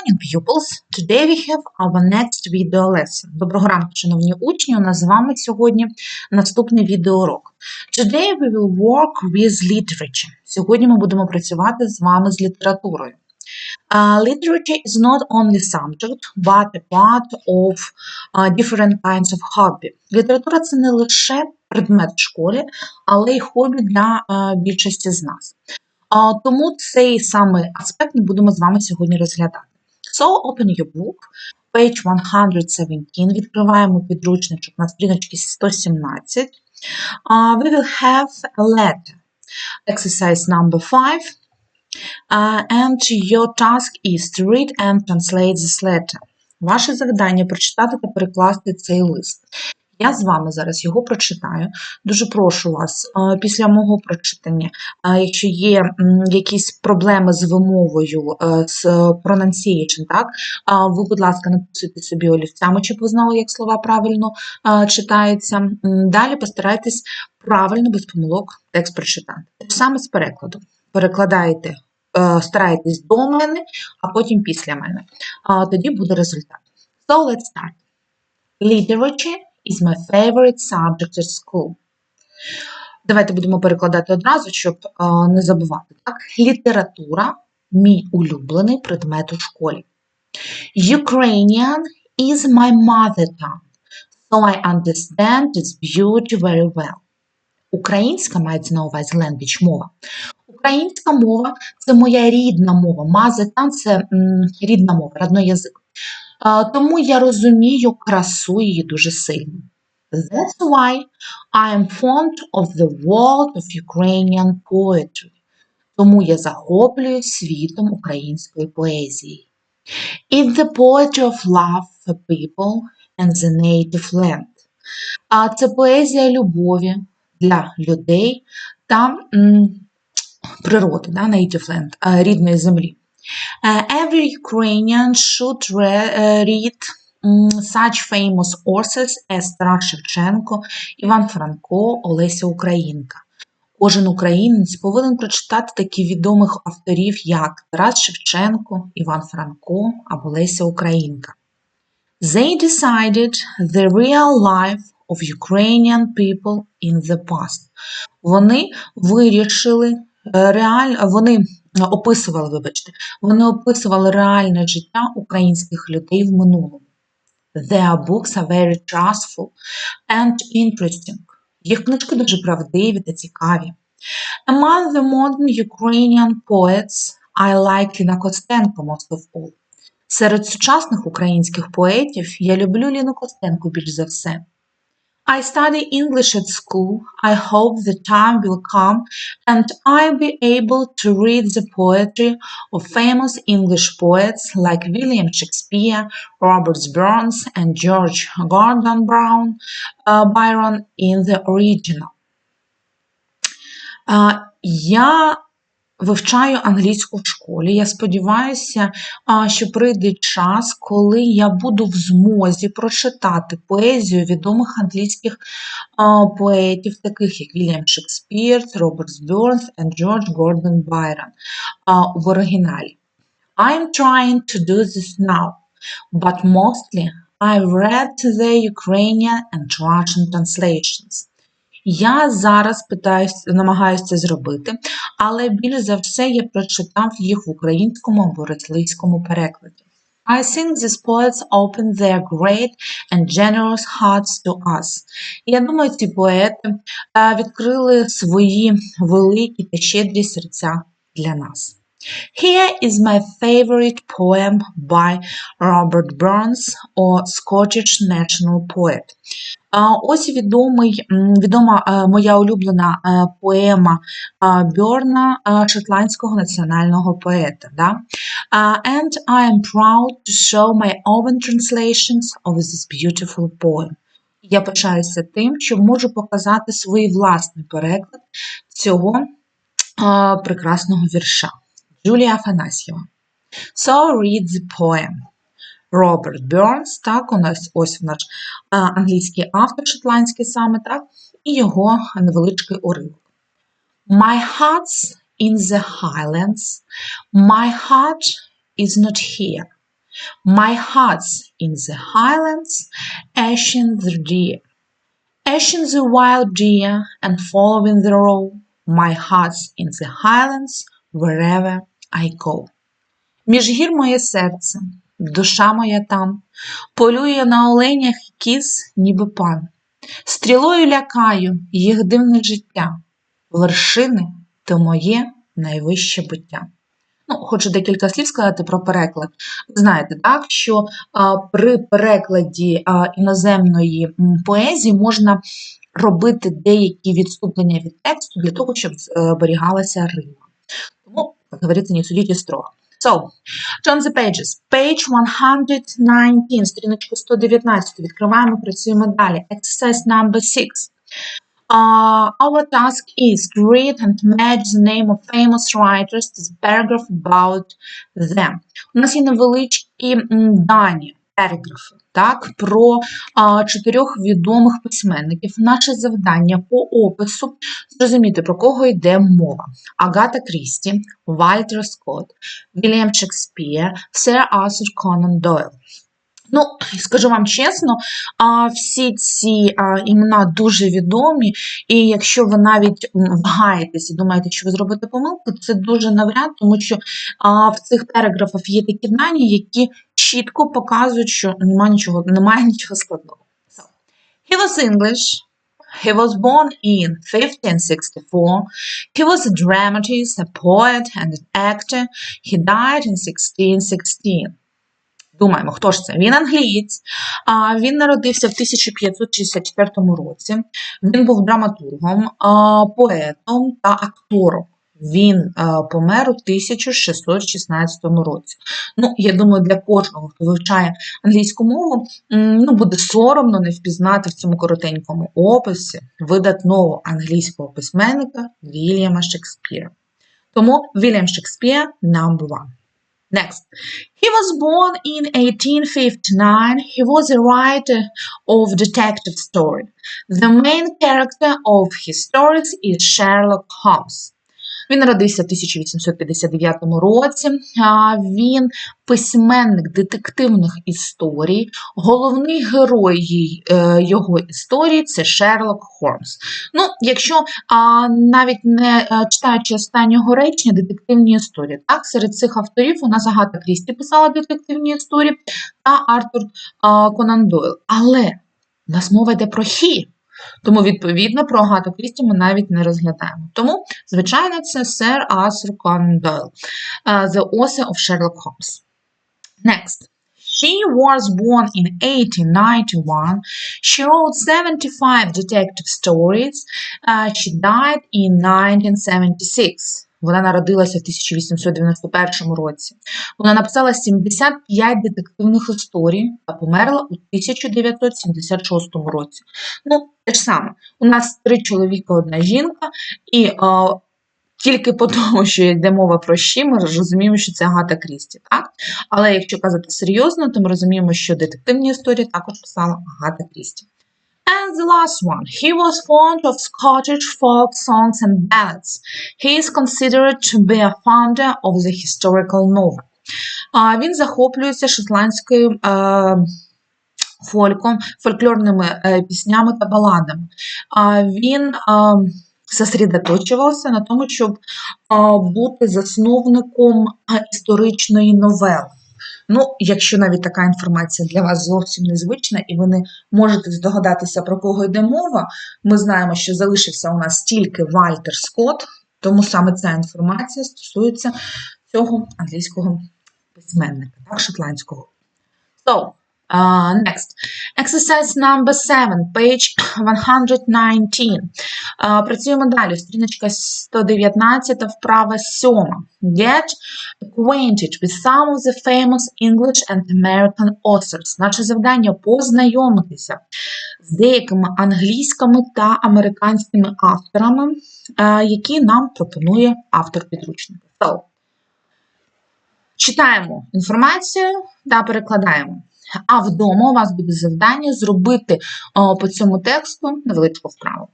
morning, pupils. Today we have our next video lesson. Доброго ранку, шановні учні. У нас з вами сьогодні наступний відеоурок. Today we will work with literature. Сьогодні ми будемо працювати з вами з літературою. Uh, literature is not only subject, but a part of uh, different kinds of hobby. Література це не лише предмет в школі, але й хобі для uh, більшості з нас. Тому цей самий аспект ми будемо з вами сьогодні розглядати. So, open your book, page 117, відкриваємо підручничок на сторіночці 117. Uh, we will have a letter, exercise number 5. Uh, and your task is to read and translate this letter. Ваше завдання прочитати та перекласти цей лист. Я з вами зараз його прочитаю. Дуже прошу вас, е, після мого прочитання, е, якщо є якісь проблеми з вимовою, е, з pronunciation, так, ви, будь ласка, написуйте собі олівцями, щоб ви знали, як слова правильно читаються. Далі постарайтесь правильно, без помилок, текст прочитати. Те саме з перекладом. Перекладаєте, е, старайтесь до мене, а потім після мене. Тоді буде результат. So, let's start. Literature is my favorite subject at school. Давайте будемо перекладати одразу, щоб не забувати. Так? Література мій улюблений предмет у школі. Ukrainian is my mother tongue, so I understand its beauty very well. Українська мається на увазі language мова. Українська мова це моя рідна мова. Tongue – це м, рідна мова, родний язик. Тому я розумію красу її дуже сильно. That's why I am fond of the world of Ukrainian poetry. Тому я захоплююсь світом української поезії. It's the poetry of love for people and the native land. А це поезія любові для людей та м, природи, да, native land, рідної землі. Uh, every Ukrainian should re- uh, read mm, such famous authors as Тарас Шевченко, Іван Франко, Олеся Українка. Кожен українець повинен прочитати таких відомих авторів, як Тарас Шевченко, Іван Франко або Леся Українка. They decided the real life of Ukrainian people in the past. Вони вирішили е, реаль... вони описували, вибачте, вони описували реальне життя українських людей в минулому. Their books are very trustful and interesting. Їх книжки дуже правдиві та цікаві. Among the modern Ukrainian poets, I like Ліна Костенко most of all. Серед сучасних українських поетів я люблю Ліну Костенко більш за все. I study English at school. I hope the time will come and I'll be able to read the poetry of famous English poets like William Shakespeare, Robert Burns, and George Gordon Brown, uh, Byron in the original. Я вивчаю англійську в школі. Я сподіваюся, що прийде час, коли я буду в змозі прочитати поезію відомих англійських поетів, таких як Вільям Шекспір, Роберт Бернс і Джордж Гордон Байрон в оригіналі. I'm trying to do this now, but mostly I've read the Ukrainian and Russian translations. Я зараз питаюсь, намагаюся це зробити, але більш за все я прочитав їх в українському або російському перекладі. I think these poets open their great and generous hearts to us. Я думаю, ці поети е, відкрили свої великі та щедрі серця для нас. Here is my favorite poem by Robert Burns, or Scottish national poet. Ось відомий, відома моя улюблена поема Бьорна, шотландського національного поета. Да? And I am proud to show my own translations of this beautiful poem. Я пишаюся тим, що можу показати свій власний переклад цього прекрасного вірша. Джулія Афанасьєва. So read the poem. Роберт Бернс, так, у нас ось наш а, англійський автор, шотландський саме, так, і його невеличкий уривок. My heart's in the highlands, my heart is not here. My heart's in the highlands, ashen the deer. Ashen the wild deer, and following the row, my heart's in the highlands, wherever I go. Між гір моє серце, душа моя там, полює на оленях кіз, ніби пан. Стрілою лякаю їх дивне життя, вершини то моє найвище буття. Ну, хочу декілька слів сказати про переклад. Ви знаєте, так, що а, при перекладі а, іноземної поезії можна робити деякі відступлення від тексту для того, щоб е, зберігалася рима. Тому, говорится, не судите строго. So, turn the pages. Page 119, сторіночку 119. Відкриваємо, працюємо далі. Exercise number 6. Uh, our task is to read and match the name of famous writers to the paragraph about them. У нас є невеличкі дані, параграфи, так, про а, чотирьох відомих письменників. Наше завдання по опису зрозуміти, про кого йде мова. Агата Крісті, Вальтер Скотт, Вільям Шекспір, Сер Асур Конан Дойл. Ну, скажу вам чесно, всі ці імена дуже відомі, і якщо ви навіть м, вагаєтесь і думаєте, що ви зробите помилку, це дуже навряд, тому що в цих параграфах є такі дані, які чітко показують, що немає нічого, немає нічого складного. So, he was English. He was born in 1564. He was a dramatist, a poet, and an actor. He died in 1616. Думаємо, хто ж це? Він англієць. А він народився в 1564 році. Він був драматургом, поетом та актором. Він помер у 1616 році. Ну, я думаю, для кожного, хто вивчає англійську мову, ну, буде соромно не впізнати в цьому коротенькому описі видатного англійського письменника Вільяма Шекспіра. Тому Вільям Шекспір number one. Next. He was born in 1859. He was a writer of detective story. The main character of his stories is Sherlock Holmes. Він народився в 1859 році. Він письменник детективних історій. Головний герой е, його історії це Шерлок Холмс. Ну, якщо навіть не е, читаючи останнього речення детективні історії, так, серед цих авторів у нас Агата Крісті писала детективні історії та Артур Конан Дойл. Але у нас мова йде про хі. Тому, відповідно, про Агату Крісті ми навіть не розглядаємо. Тому, звичайно, це сер Асур Дойл, uh, the author of Sherlock Holmes. Next. She was born in 1891. She wrote 75 detective stories. Uh, she died in 1976. Вона народилася в 1891 році. Вона написала 75 детективних історій та померла у 1976 році. Ну, те ж саме. У нас три чоловіка, одна жінка, і е, тільки по тому, що йде мова про щі, ми розуміємо, що це Агата Крісті, так? Але якщо казати серйозно, то ми розуміємо, що детективні історії також писала Агата Крісті. And the last one. He was fond of Scottish folk songs and ballads. He is considered to be a founder of the historical novel. А, Він захоплюється шотландською е, фольком, фольклорними е, піснями та баладами. А, Він е, сосредоточувався на тому, щоб е, бути засновником історичної новели. Ну, якщо навіть така інформація для вас зовсім незвична, і ви не можете здогадатися, про кого йде мова, ми знаємо, що залишився у нас тільки Вальтер Скотт, тому саме ця інформація стосується цього англійського письменника, так, шотландського. So, uh, next. Exercise number 7, page 119. Uh, працюємо далі. Сторіночка 119, вправа 7. Get acquainted with some of the famous English and American authors. Наше завдання познайомитися з деякими англійськими та американськими авторами, е, які нам пропонує автор підручника. So, читаємо інформацію та перекладаємо. А вдома у вас буде завдання зробити о, по цьому тексту невеличку вправу.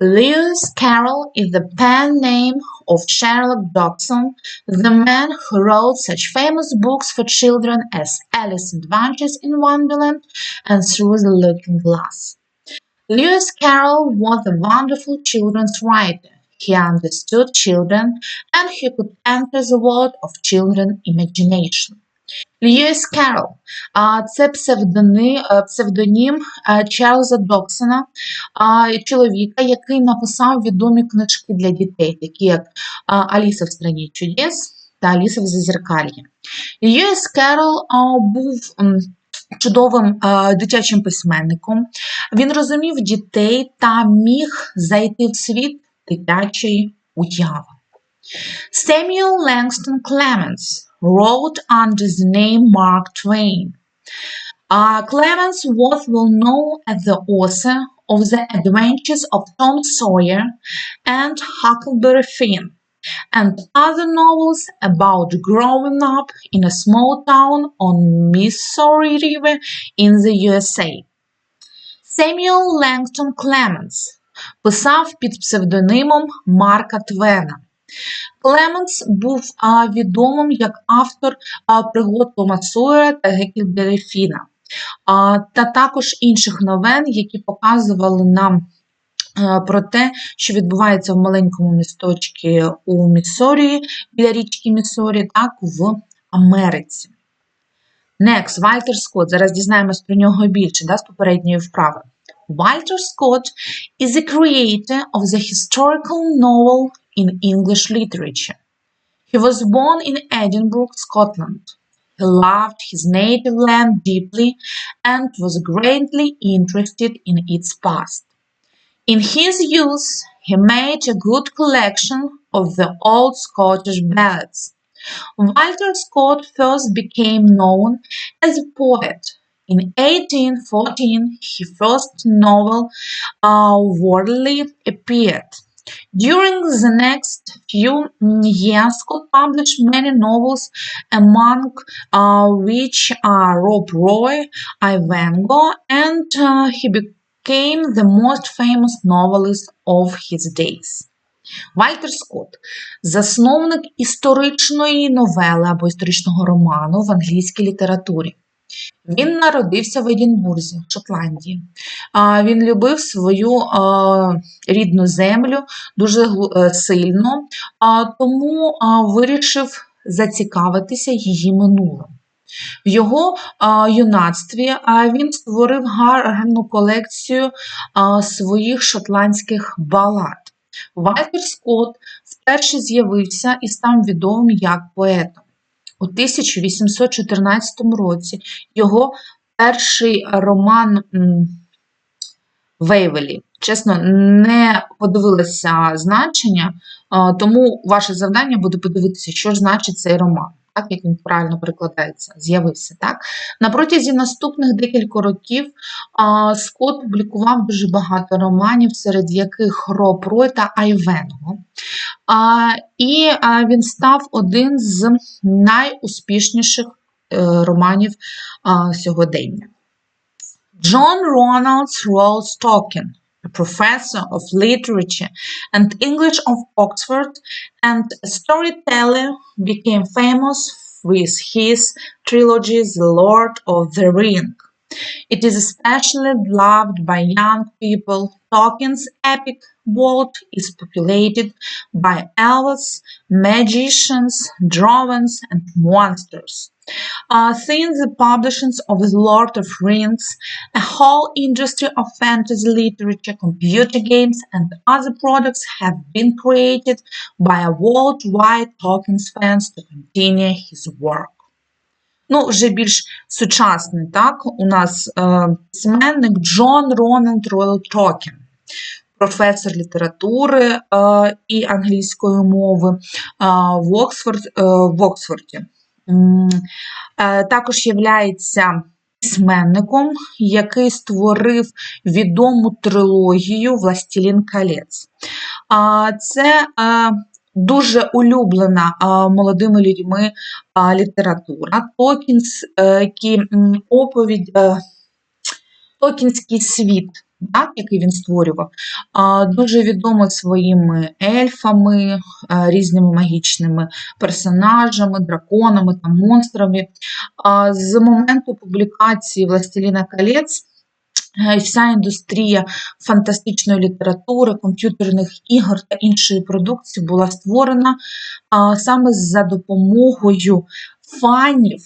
Lewis Carroll is the pen name of Sherlock Dodson, the man who wrote such famous books for children as Alice's Adventures in Wonderland and Through the Looking Glass. Lewis Carroll was a wonderful children's writer. He understood children and he could enter the world of children's imagination. Льюіс Керрол – це е, псевдонім е, Чарльза Доксона, чоловіка, який написав відомі книжки для дітей, такі як Аліса в страні чудес та Аліса в Зазеркальї. Льюіс Керрол був чудовим а, дитячим письменником. Він розумів дітей та міг зайти в світ дитячої уяви. Samuel Langston Clemens wrote under the name Mark Twain. Uh, Clemens was well known as the author of The Adventures of Tom Sawyer and Huckleberry Finn, and other novels about growing up in a small town on Missouri River in the USA. Samuel Langston Clemens писав під псевдонимом Марка Твена. Клеменс був відомим як автор пригод Тома Сойера та Геккельбері Фіна, та також інших новин, які показували нам про те, що відбувається в маленькому місточці у Міссорі, біля річки Міссорі, так в Америці. Next, Вальтер Скотт. Зараз дізнаємось про нього більше да, з попередньої вправи. Walter Scott is the creator of the historical novel in English literature. He was born in Edinburgh, Scotland. He loved his native land deeply and was greatly interested in its past. In his youth, he made a good collection of the old Scottish ballads. Walter Scott first became known as a poet. In 1814, his first novel, uh, Worldly, appeared. During the next few mm, years, Scott published many novels, among uh, which are Rob Roy, Ivango, and uh, he became the most famous novelist of his days. Вальтер Скотт – засновник історичної новели або історичного роману в англійській літературі. Він народився в Едінбурзі, Шотландії. Він любив свою рідну землю дуже е, сильно, тому вирішив зацікавитися її минулим. В його юнацтві він створив гарну колекцію своїх шотландських балад. Вальтер Скотт вперше з'явився і став відомим як поетом. У 1814 році його перший роман Вейвелі. Чесно, не подивилася значення, тому ваше завдання буде подивитися, що ж значить цей роман, так як він правильно перекладається, з'явився. Так? На протязі наступних декількох років а, Скотт публікував дуже багато романів, серед яких Роб та Айвенго. І він став один з найуспішніших е, романів сьогодення. John Ronald Rawls Tolkien, a professor of literature and English of Oxford and a storyteller, became famous with his trilogy The Lord of the Ring. It is especially loved by young people. Tolkien's epic world is populated by elves, magicians, dwarves, and monsters. Uh, since the publishing of The Lord of Rings, a whole industry of fantasy literature, computer games, and other products have been created by a worldwide Tolkien's fans to continue his work. Ну, вже більш сучасний, так, у нас е, письменник Джон Рональд Ройл Токен, професор літератури е, і англійської мови е, в, Оксфорд, е, в Оксфорді. Е, також являється письменником, який створив відому трилогію Властілін Колець. А, Це е, дуже улюблена молодими людьми література. Токінс, е, оповідь, е, Токінський світ так, який він створював, дуже відомий своїми ельфами, різними магічними персонажами, драконами та монстрами. З моменту публікації Властеліна колець е, вся індустрія фантастичної літератури, комп'ютерних ігор та іншої продукції була створена саме за допомогою фанів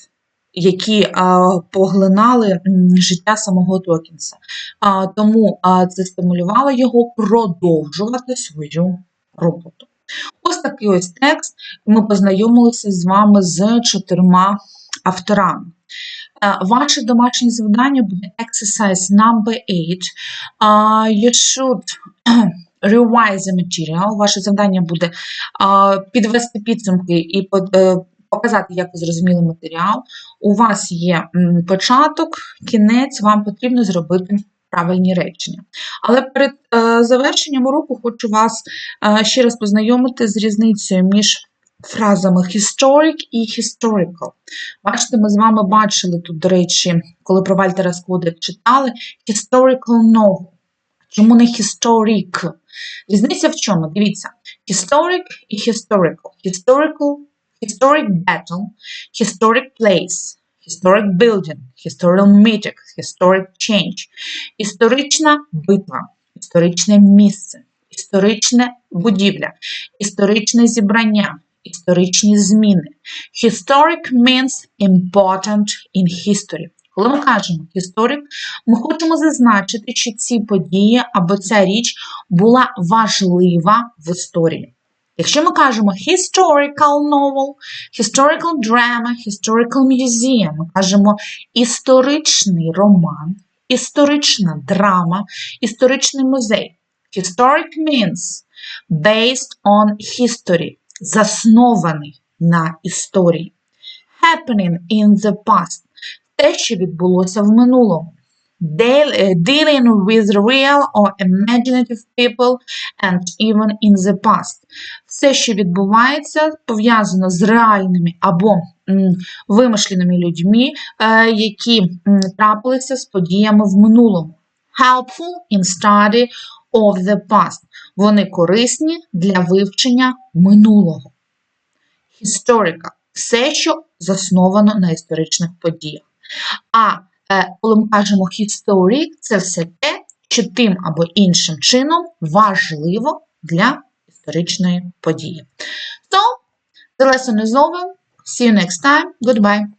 які а, поглинали життя самого Токінса. А, тому а, це стимулювало його продовжувати свою роботу. Ось такий ось текст. Ми познайомилися з вами з чотирма авторами. Е, Ваше домашнє завдання буде exercise number 8. Uh, you should revise the material. Ваше завдання буде підвести підсумки і е, показати, як ви зрозуміли матеріал. У вас є початок, кінець, вам потрібно зробити правильні речення. Але перед е, завершенням уроку хочу вас е, ще раз познайомити з різницею між фразами historic і historical. Бачите, ми з вами бачили тут, до речі, коли про Вальтера Скотта читали historical novel. Чому не historic? Різниця в чому? Дивіться, historic і historical. Historical, historic battle, historic place, historic building, historical meeting, historic change. Історична битва, історичне місце, історична будівля, історичне зібрання, історичні зміни. Historic means important in history. Коли ми кажемо historic, ми хочемо зазначити, що ці події або ця річ була важлива в історії. Якщо ми кажемо historical novel, historical drama, historical museum, ми кажемо історичний роман, історична драма, історичний музей. Historic means based on history, заснований на історії. Happening in the past те, що відбулося в минулому. Е, Dealing with real or imaginative people and even in the past. Все, що відбувається, пов'язано з реальними або вимишленими людьми, е, які трапилися з подіями в минулому. Helpful in study of the past. Вони корисні для вивчення минулого. Historical – все, що засновано на історичних подіях. А е, коли ми кажемо historic, це все те, що тим або іншим чином важливо для історичної події. So, the lesson is over. See you next time. Goodbye.